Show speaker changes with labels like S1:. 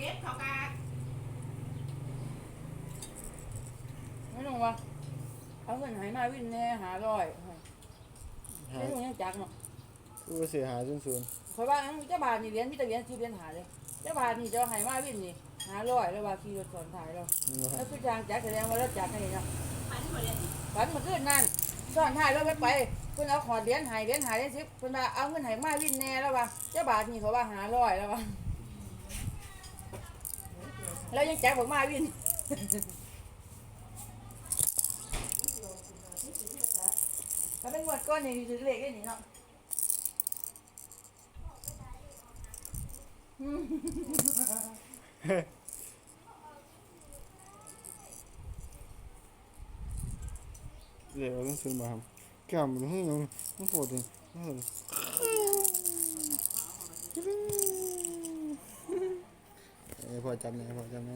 S1: เก็บเขากา
S2: ไม่ต้องว่าเอาเงินหายมาวินแน่หาร้อย
S3: หา
S2: ไม่ต้องยังจักเนาะ
S3: ผู้เสียหายศูนย์ศูนย์
S2: คอยว่าเจ้าบาทนี่เหรียญมีแต่เหรียญที่เหรียญหาเลยเจ้าบาทนี่จะเอาหายมาวินนี่หาร้อยแล้วว่าขี่รถสอนถ่ายเราแล้ว
S3: บ
S2: คือจางจักแสดงว่าเราจักให้เนาะ
S1: พันมดเลย
S2: ฝันเมื่อคืนนั่นสอนถ่ายเราไปไปเพิ่นเอาขอดเหรียญหายเหรียญหายเหรียญสิบเพิ่นว่าเอาเงินหายมาวินแน่แล้วว่าเจ้าบาทนี่เขาว่าหาร้อยแล้วว่า แล้วยังแจกบอกมาวินถ้าเป็นงวดก้อนนี่ถือเลขได้นี่เนาะ
S3: เดี๋ยวต้องซื้อมาครับแก้มมันให้ยังมันโหดจริงมันโหดเอ้ย พ่อจำได้พอจำได้